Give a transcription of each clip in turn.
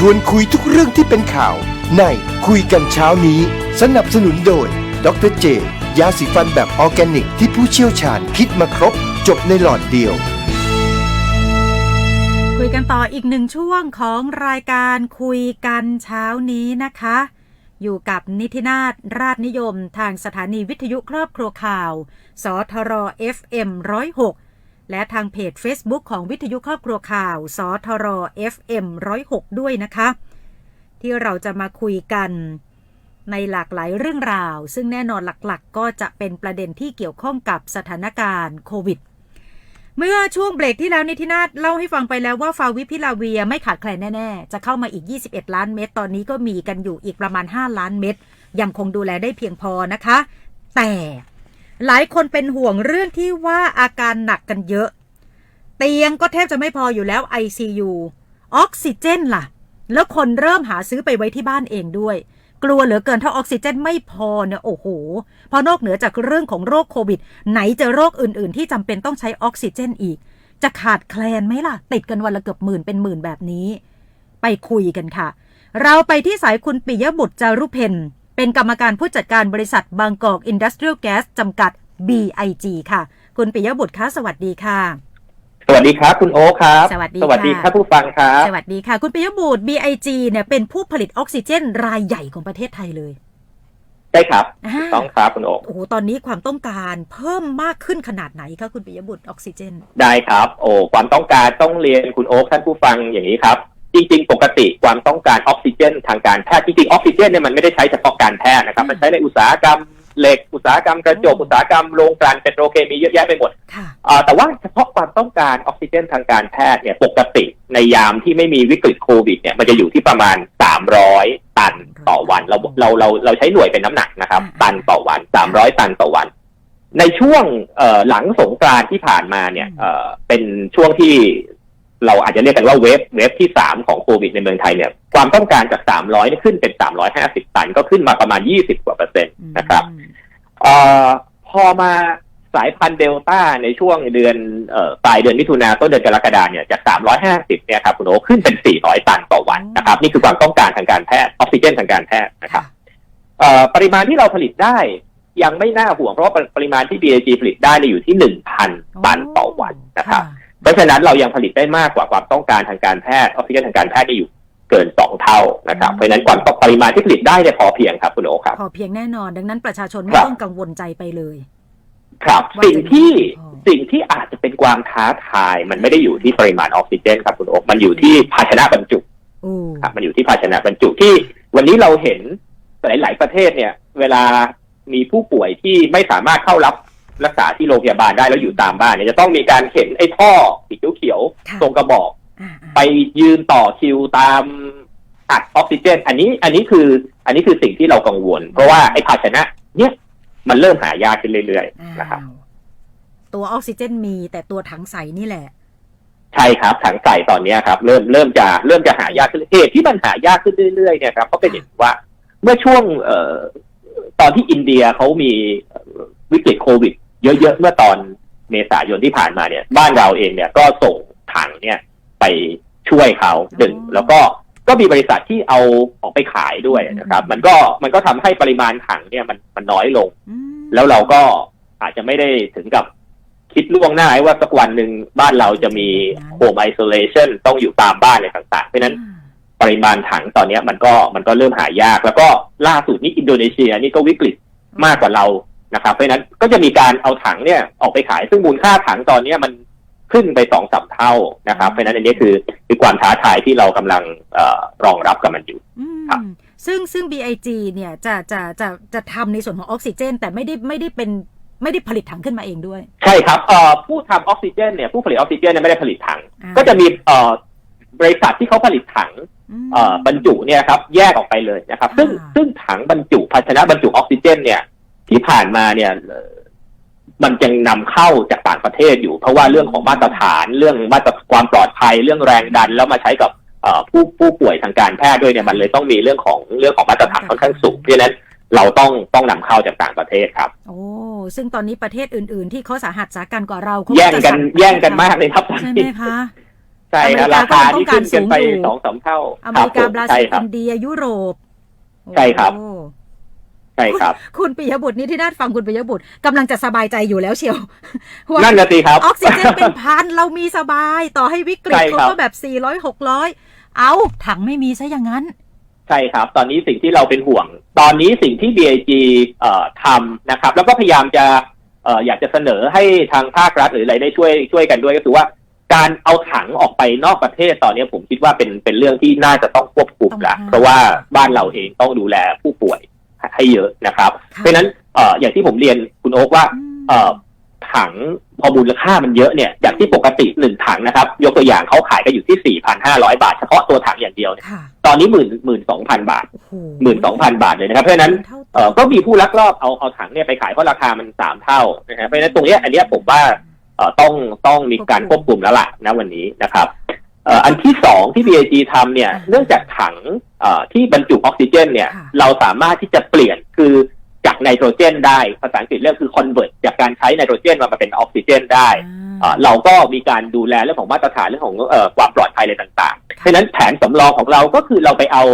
ชวนคุยทุกเรื่องที่เป็นข่าว ในคุยกันเช้านี้ สนับสนุนโดยดรเจ ยาสีฟันแบบออร์แกนิกที่ผู้เชี่ยวชาญคิดมาครบ จบในหลอดเดียว คุยกันต่ออีกหนึ่งช่วงของรายการคุยกันเช้านี้นะคะ อยู่กับนิตินาถราชนิยมทางสถานีวิทยุครอบครัวข่าว สทร FM 106 และทางเพจ Facebook ของวิทยุครอบครัวข่าว สทร FM 106 ด้วยนะคะ ที่เราจะมาคุยกันในหลากหลายเรื่องราว ซึ่งแน่นอนหลักๆ ก็จะเป็นประเด็นที่เกี่ยวข้องกับสถานการณ์โควิด เมื่อช่วงเบรกที่แล้วนิตินาถเล่าให้ฟังไปแล้วว่าฟาวิพิลาเวียไม่ขาดแคลนแน่ ๆ จะเข้ามาอีก 21 ล้านเม็ดตอนนี้ก็มีกันอยู่อีกประมาณ 5 ล้านเม็ดยังคงดูแลได้เพียงพอนะคะ แต่ หลายคนเป็นห่วงเรื่องที่ว่าอาการหนักกันเยอะ เตียงก็แทบจะไม่พออยู่แล้ว ICU ออกซิเจนล่ะ แล้วคนเริ่มหาซื้อไปไว้ที่บ้านเองด้วย กลัวเหลือเกินถ้าออกซิเจนไม่พอเนี่ยโอ้โหเพราะนอกเหนือจากเรื่องของโรคโควิด ไหนจะโรคอื่น ๆ ที่จำเป็นต้องใช้ออกซิเจนอีก จะขาดแคลนไหมล่ะ ติดกันวันละเกือบหมื่นเป็นหมื่นแบบนี้ ไปคุยกันค่ะ เราไปที่สายคุณปิยบุตรจารุเพน เป็นกรรมการผู้จัดการบริษัทบางกอกอินดัสเทรียลแก๊สจำกัด BIG ค่ะ คุณปิยบุตรคะสวัสดีค่ะสวัสดีครับ คุณโอ๊คครับ สวัสดีสวัสดีค่ะครับผู้ฟังครับ สวัสดีค่ะ คุณปิยบุตร BIG เนี่ยเป็นผู้ผลิตออกซิเจนรายใหญ่ของประเทศไทยเลยใช่ครับอ่าถูกต้องครับคุณโอ๊คโอ้โหตอนนี้ความต้องการเพิ่มมากขึ้นขนาดไหนคะคุณปิยบุตรออกซิเจน ได้ครับ โอ้ความต้องการต้องเรียนคุณโอ๊คท่านผู้ฟังอย่างนี้ครับ จริง ๆ ปกติความต้องการออกซิเจน ทางการแพทย์จริงๆออกซิเจนเนี่ยมันไม่ได้ใช้เฉพาะการแพทย์นะครับอืมมันใช้ในอุตสาหกรรมเหล็กอุตสาหกรรมกระจกอืมอุตสาหกรรมโรงกลั่นเปโตรเคมีเยอะแยะไปหมดค่ะอ่าแต่ว่าเฉพาะความต้องการออกซิเจนทางการแพทย์เนี่ยปกติในยามที่ไม่มีวิกฤตโควิดเนี่ยมันจะอยู่ที่ประมาณ 300 ตันต่อวัน เราเราเราเราใช้หน่วยเป็นน้ำหนักนะครับอ่าตันต่อวัน 300 ตันต่อวัน ในช่วงเอ่อหลังสงกรานต์ที่ผ่านมาเนี่ยเอ่อเป็นช่วงที่ เราอาจจะเรียกกันว่าเวฟเวฟที่สามของโควิดในเมืองไทยเนี่ยความต้องการจาก300เนี่ยขึ้นเป็น350ตัน ก็ขึ้นมาประมาณ20กว่าเปอร์เซ็นต์นะครับอืมเอ่อพอมาสายพันธุ์เดลต้าในช่วงเดือนเอ่อปลายเดือนมิถุนาต้นเดือนกรกฎาเนี่ยจาก 350 เนี่ยครับคุณโอขึ้นเป็น 400 ตันต่อวันนะครับ นี่คือความต้องการทางการแพทย์ออกซิเจนทางการแพทย์นะครับเอ่อปริมาณที่เราผลิตได้ยังไม่น่าห่วงเพราะว่าปริมาณที่ BAG ผลิตได้เนี่ยอยู่ที่ 1,000 ตันต่อวันนะครับ เพราะฉะนั้นเรายังผลิตได้มากกว่าความต้องการทางการแพทย์ออกซิเจนทางการแพทย์นี่อยู่เกิน2เท่านะครับ เพราะฉะนั้นความปริมาณที่ผลิตได้เนี่ยพอเพียงครับคุณโอครับ พอเพียงแน่นอน ดังนั้นประชาชนคไม่รับต้องกังวลใจไปเลย ครับว่าสิ่งที่จะมีสิ่งที่อาจจะเป็นความท้าทาย มันไม่ได้อยู่ที่ปริมาณออกซิเจนครับคุณโอ๊คมันอยู่ที่ภาชนะบรรจุโอ้ครับมันอยู่ที่ภาชนะบรรจุที่ วันนี้เราเห็นหลาย ๆ ประเทศเนี่ย เวลามีผู้ป่วยที่ไม่สามารถเข้ารับ รักษาที่โรงพยาบาลได้แล้วอยู่ตามบ้านเนี่ยจะต้องมีการเข็นไอ้ท่อสีเขียวค่ะๆตรงกระบอกอ่าอ่าไปยืนต่อคิวตามอัดออกซิเจน อันนี้อันนี้คือ อันนี้คือสิ่งที่เรากังวล เพราะว่าไอ้ภาชนะ เนี่ยมันเริ่มหายากขึ้นเรื่อยๆนะครับอ้าวตัวออกซิเจนมีแต่ตัวถังใสนี่แหละ ใช่ครับ ถังใส่ตอนเนี้ยครับ เริ่มเริ่มจะเริ่มจะหายากขึ้นเหตุที่มันหายากขึ้นเรื่อยๆเนี่ยครับเพราะเป็นอย่างว่า เมื่อช่วงเอ่อตอนที่อินเดียเขามีเอ่อวิกฤตโควิด เยอะๆเมื่อตอนเมษายนที่ผ่านมาเนี่ย บ้านเราเองเนี่ยก็ส่งถังเนี่ยไปช่วยเขาหนึ่งอ๋อแล้วก็ก็มีบริษัทที่เอาออกไปขายด้วยนะครับอืมมันก็มันก็ทำให้ปริมาณถังเนี่ยมันมันน้อยลงอืมแล้วเราก็อาจจะไม่ได้ถึงกับคิดล่วงหน้าไว้ว่าสักวันหนึ่งบ้านเราจะมี home isolation ต้องอยู่ตามบ้านอะไรต่างๆ เพราะฉะนั้นปริมาณถังตอนเนี้ยมันก็มันก็เริ่มหายาก แล้วก็ล่าสุดนี่อินโดนีเซียนี่ก็วิกฤตมากกว่าเรา นะครับเพราะฉะนั้นก็จะมีการเอาถังเนี่ยออกไปขายซึ่งมูลค่าถังตอนเนี้ยมันขึ้นไปสองสามเท่านะครับ เพราะฉะนั้นอันนี้คือคือความท้าทายที่เรากำลังเอ่อรองรับกับมันอยู่อืมครับซึ่งซึ่ง BIG เนี่ยจะจะจะจะทำในส่วนของออกซิเจน แต่ไม่ได้ไม่ได้เป็นไม่ได้ผลิตถังขึ้นมาเองด้วย ใช่ครับเอ่อผู้ทำออกซิเจนเนี่ยผู้ผลิตออกซิเจนเนี่ยไม่ได้ผลิตถังอ่าก็จะมีเอ่อบริษัทที่เขาผลิตถังมเอ่อบรรจุเนี่ยครับแยกออกไปเลยนะครับ ซึ่งอ่าซึ่งถังบรรจุภาชนะบรรจุออกซิเจนเนี่ย ที่ผ่านมาเนี่ยเอ่อมันยังนำเข้าจากต่างประเทศอยู่ เพราะว่าเรื่องของมาตรฐานเรื่องมาตรความปลอดภัยเรื่องแรงดัน แล้วมาใช้กับเอ่อผู้ผู้ป่วยทางการแพทย์ด้วยเนี่ยมันเลยต้องมีเรื่องของเรื่องของมาตรฐานค่อนข้างสูงเพราะฉะนั้นเราต้องต้องนำเข้าจากต่างประเทศครับ โอ้ซึ่งตอนนี้ประเทศอื่น ๆ ที่เขาสาหัสสากันกว่าเราเขาแย่งกันจะสั่แย่งกันมากเลยครับตอนใช่ไหมนี้คะใช่อเมนะริราคาก็ที่ต้องขึ้นกันไปสูยู่สองสามเท่าอเมครับริกาผมบราใช่ซิลครับอินเดียยุโรปใช่ครับโอ้ ใช่ครับ คุณปิยบุตรนี่ที่น่าฟังคุณปิยบุตรกำลังจะสบายใจอยู่แล้วเชียวว่านั่นนะสิครับออกซิเจนเป็นพันเรามีสบายต่อให้วิกฤตใช่เขาครับก็แบบ400 600เอาถังไม่มีซะอย่างนั้น ใช่ครับ ตอนนี้สิ่งที่เราเป็นห่วง ตอนนี้สิ่งที่ BIG เอ่อทำนะครับ แล้วก็พยายามจะเอ่ออยากจะเสนอให้ทางภาครัฐหรืออะไรได้ช่วยช่วยกันด้วยก็คือว่าการเอาถังออกไปนอกประเทศตอนนี้ผมคิดว่าเป็นเป็นเรื่องที่น่าจะต้องควบคุมละต้องห้ามเพราะว่าบ้านเราเองต้องดูแลผู้ป่วย ให้เยอะนะครับค่ะเพราะฉะนั้นเอ่ออย่างที่ผมเรียนคุณโอ๊คว่าอืมเอ่อถังพอมูลค่ามันเยอะเนี่ยจากที่ปกติหนึ่งถังนะครับ ยกตัวอย่างเขาขายกันอยู่ที่4,500บาท เฉพาะตัวถังอย่างเดียวเนี่ยค่ะตอนนี้หมื่นหมื่นสองพันบาทโอ้โหมื่นสองพันบาทเลยนะครับ เพราะฉะนั้นเท่าเอ่อก็มีผู้ลักลอบเอาเอาถังเนี่ยไปขายเพราะราคามันสามเท่านะฮะเพราะฉะนั้นตรงเนี้ยอันเนี้ยผมว่าเอ่อต้องต้องมีการควบคุมแล้วล่ะนะวันนี้นะครับเอ่ออันที่สองที่ BAG ทำเนี่ย เนื่องจากถังเอ่อที่บรรจุออกซิเจน เนี่ย เราสามารถที่จะเปลี่ยนคือจากไนโตรเจนได้ ภาษาอังกฤษเรียกคือคอนเวิร์ตจากการใช้ไนโตรเจนมาเป็นออกซิเจนได้เอ่อเราก็มีการดูแลเรื่องของมาตรฐานเรื่องของเอ่อความปลอดภัยอะไรต่างๆเพราะฉะนั้นแผนสำรองของเราก็คือเราไปเอา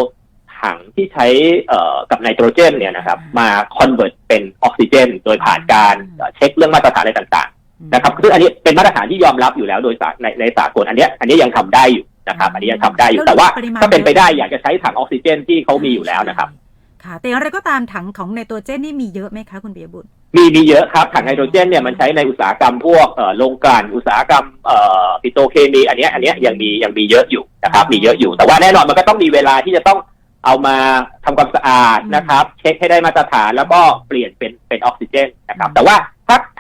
ถังที่ใช้เอ่อกับไนโตรเจนเนี่ยนะครับมาคอนเวิร์ตเป็นออกซิเจน โดยผ่านการเอ่อเช็คเรื่องมาตรฐานอะไรต่างๆ นะครับคืออันนี้เป็นมาตรฐานที่ยอมรับอยู่แล้วโดยสาในในสากลอันเนี้ยอันนี้ยังทำได้อยู่นะครับ อันนี้ยังทำได้อยู่แต่ว่าถ้าเป็นไปได้อยากจะใช้ถังออกซิเจนที่เขามีอยู่แล้วนะครับ ค่ะ แต่อย่างไรก็ตามถังของในตัวเจนนี่มีเยอะไหมคะคุณปิยบุตรมีมีเยอะครับถังไนโตรเจนเนี่ยมันใช้ในอุตสาหกรรมพวกเอ่อโรงกลั่นอุตสาหกรรมเอ่อปิโตรเคมี อันเนี้ยอันเนี้ยยังมียังมีเยอะอยู่นะครับ มีเยอะอยู่ แต่ว่าแน่นอนมันก็ต้องมีเวลาที่จะต้องเอามาทำความสะอาดนะครับ เช็คให้ได้มาตรฐานแล้วก็เปลี่ยนเป็นเป็นออกซิเจนนะครับ แต่ว่า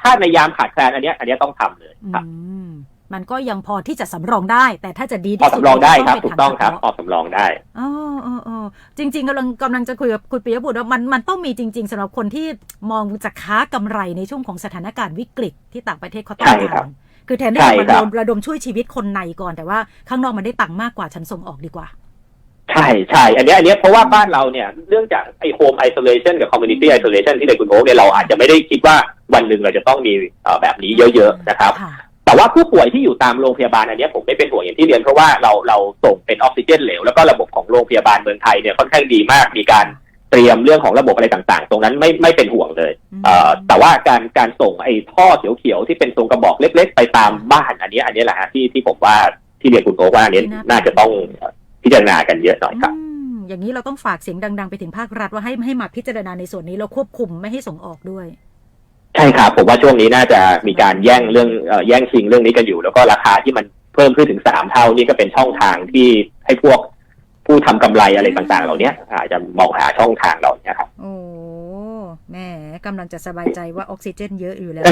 ถ้าถ้าในยามขาดแคลนอันเนี้ยอันเนี้ยต้องทำเลยครับอืมมันก็ยังพอที่จะสำรองได้ แต่ถ้าจะดีพอที่สุดสำรองได้ครับเป็นถูกต้องครับถัพอสำรองได้อ๋อเออเออจริง ๆกำลังกำลังจะคุยกับคุณปิยบุตรว่ามันมันต้องมีจริง ๆสำหรับคนที่มองจะค้ากำไรในช่วงของสถานการณ์วิกฤตที่ต่างประเทศเขาต้องใช่กาครัรบคือแทนที่ใช่จะมาครัระบดมระดมช่วยชีวิตคนในก่อนแต่ว่าข้างนอกมันได้ตังค์มากกว่าฉันส่งออกดีกว่า ใช่ใช่อันเนี้ยอันเนี้ยเพราะว่าบ้านเราเนี่ยเนื่องจากไอ้โฮมไอโซเลชันกับคอมมูนิตี้ไอโซเลชันที่ในคุณโอ๊คเนี่ยเราอาจจะไม่ได้คิดว่าวันหนึ่งเราจะต้องมีเอ่อแบบนี้เยอะ ๆ นะครับค่ะแต่ว่าผู้ป่วยที่อยู่ตามโรงพยาบาลอันเนี้ยผมไม่เป็นห่วงอย่างที่เรียนเพราะว่าเราเราส่งเป็นออกซิเจนเหลวแล้วก็ระบบของโรงพยาบาลเมืองไทยเนี่ยค่อนข้างดีมากมีการเตรียมเรื่องของระบบอะไรต่างๆ ตรงนั้นไม่ไม่เป็นห่วงเลยเอ่อแต่ว่าการการส่งไอ้ท่อเขียวๆที่เป็นทรงกระบอกเล็ก ๆ ไปตามบ้านอันเนี้ยอันเนี้ยแหละฮะที่ที่ผมว่าที่เรียนคุณโอ๊คว่าอันเนี้ยน่าจะต้อง พิจารณากันเยอะหน่อยครับอืมอย่างนี้เราต้องฝากเสียงดัง ๆ ไปถึงภาครัฐว่าให้ให้มาพิจารณาในส่วนนี้เราควบคุมไม่ให้ส่งออกด้วย ใช่ครับผมว่าช่วงนี้น่าจะมีการแย่งเรื่องเอ่อแย่งชิงเรื่องนี้กันอยู่ แล้วก็ราคาที่มันเพิ่มขึ้นถึงสามเท่านี่ก็เป็นช่องทางที่ให้พวกผู้ทำกำไรอะไรต่างๆ เหล่านี้อาจจะมองหาช่องทางเหล่านี้ครับโอ้แหม่กำลังจะสบายใจว่าออกซิเจนเยอะอยู่แล้ว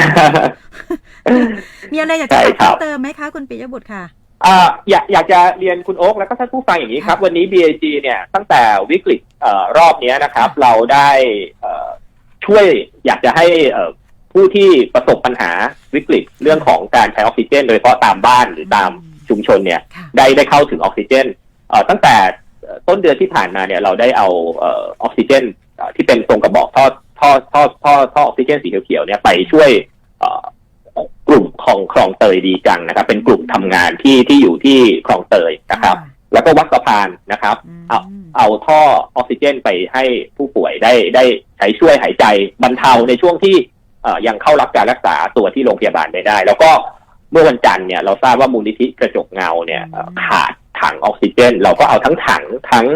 มีอะไรอยากจะใช่ถามครัเพิ่บมเติมไหมคะ คุณปิยบุตรค่ะ อ่าอยากอยากจะเรียนคุณโอ๊คแล้วก็ท่านผู้ฟังอย่างนี้ครับ วันนี้ BAG เนี่ยตั้งแต่วิกฤตเอ่อรอบเนี้ยนะครับ เราได้เอ่อช่วยอยากจะให้เอ่อผู้ที่ประสบปัญหาวิกฤตเรื่องของการใช้ออกซิเจน โดยเฉพาะตามบ้านหรือตามชุมชนเนี่ยค่ะ ได้ได้เข้าถึงออกซิเจนเอ่อตั้งแต่เอ่อต้นเดือนที่ผ่านมาเนี่ยเราได้เอาเออออกซิเจนเอ่อที่เป็นตรงกระบอกท่อท่อท่อท่อท่อออกซิเจนสีเขียวๆเนี่ยไปช่วยเอ่อ กลุ่มของคลองเตยดีจังนะครับ เป็นกลุ่มทำงานที่ที่อยู่ที่คลองเตยนะครับ แล้วก็วัดสะพานนะครับมเอาเอาท่อออกซิเจนไปให้ผู้ป่วยได้ได้ใช้ช่วยหายใจบรรเทาในช่วงที่เอ่อยังเข้ารับการรักษาตัวที่โรงพยาบาลไม่ได้ แล้วก็เมื่อวันจันทร์เนี่ยเราทราบว่ามูลนิธิกระจกเงาเนี่ยเอ่อขาดถังออกซิเจน เราก็เอาทั้งถังทั้ง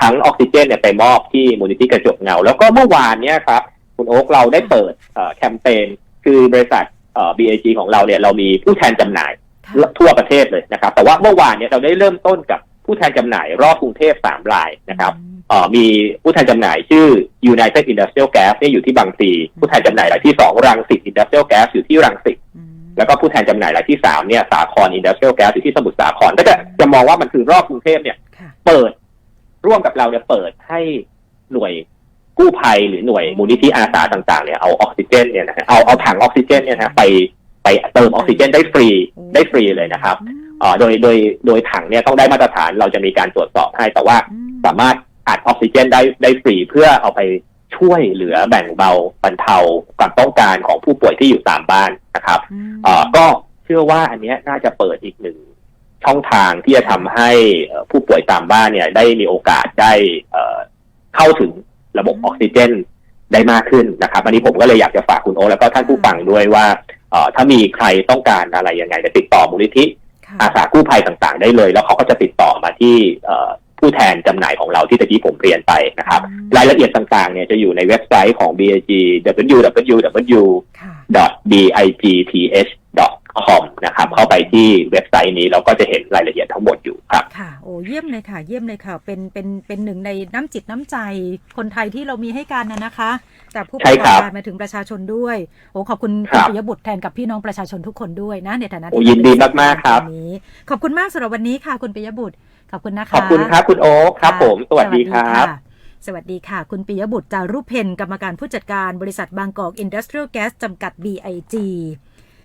ทั้งออกซิเจนเนี่ยไปมอบที่มูลนิธิกระจกเงา แล้วก็เมื่อวานเนี่ยครับ คุณโอ๊คเราได้เปิดเอ่อแคมเปญคือบริษัทเอ่อ BAG ของเราเนี่ยเรามีผู้แทนจำหน่ายค่ะทั่วประเทศเลยนะครับ แต่ว่าเมื่อวานเนี่ยเราได้เริ่มต้นกับผู้แทนจำหน่ายรอบกรุงเทพสามรายนะครับเอ่อมีผู้แทนจำหน่ายชื่อ United Industrial Gas เนี่ยอยู่ที่บางพลีผู้แทนจำหน่ายรายที่สองรังสิต Industrial Gas อยู่ที่รังสิตอืมแล้วก็ผู้แทนจำหน่ายรายที่สามเนี่ยสาคร Industrial Gas อยู่ที่สมุทรสาครก็จะจะมองว่ามันคือรอบกรุงเทพเนี่ยค่ะเปิดร่วมกับเราเนี่ยเปิดให้หน่วย กู้ภัยหรือหน่วยมูลนิธิอาสาต่างๆเนี่ยเอาออกซิเจนเนี่ยนะฮะเอาเอาถังออกซิเจนเนี่ยนะฮะไปไปเติมออกซิเจนได้ฟรีได้ฟรีเลยนะครับอืมเอ่อโดยโดยโดยถังเนี่ยต้องได้มาตรฐานเราจะมีการตรวจสอบให้แต่ว่าอืมสามารถอัดออกซิเจนได้ได้ฟรีเพื่อเอาไปช่วยเหลือแบ่งเบาบรรเทาความต้องการของผู้ป่วยที่อยู่ตามบ้านนะครับอืมเอ่อก็เชื่อว่าอันเนี้ยน่าจะเปิดอีกหนึ่งช่องทางที่จะทำให้เอ่อผู้ป่วยตามบ้านเนี่ย ได้มีโอกาสได้เอ่อเข้าถึง ระบบออกซิเจนได้มากขึ้นนะครับ อันนี้ผมก็เลยอยากจะฝากคุณโอตแล้วก็ท่านผู้ฟังด้วยว่าเอ่อถ้ามีใครต้องการอะไรยังไงจะติดต่อมูลนิธิค่ะอาสากู้ภัยต่างๆ ได้เลย แล้วเขาก็จะติดต่อมาที่เอ่อผู้แทนจำหน่ายของเราที่ตะกี้ผมเรียนไปนะครับอืมรายละเอียดต่างๆเนี่ยจะอยู่ในเว็บไซต์ของ BIG www bigth.com นะครับ เข้าไปที่เว็บไซต์นี้เราก็จะเห็นรายละเอียดทั้งหมดอยู่ครับค่ะโอ้เยี่ยมเลยค่ะ เยี่ยมเลยค่ะ เป็นเป็นเป็นหนึ่งในน้ำจิตน้ำใจคนไทยที่เรามีให้กันนะนะคะจากผู้ปใช่ระกครัอบบการมาถึงประชาชนด้วยโอ้ขอบคุณครัคุณบปิยบุตรแทนกับพี่น้องประชาชนทุกคนด้วยนะในฐานะโอ้ที่ยินดีเป็นมากๆครับวันนี้ขอบคุณมากสำหรับวันนี้ค่ะคุณปิยบุตรขอบคุณนะคะขอบคุณครับคุณโอ๊คครับ ผมสวัสดีครับะสวัสดีค่ะ คุณปิยบุตรจารุเพนกรรมการผู้จัดการบริษัทบางกอกอินดัสเทรียลแก๊สจำกัด BIG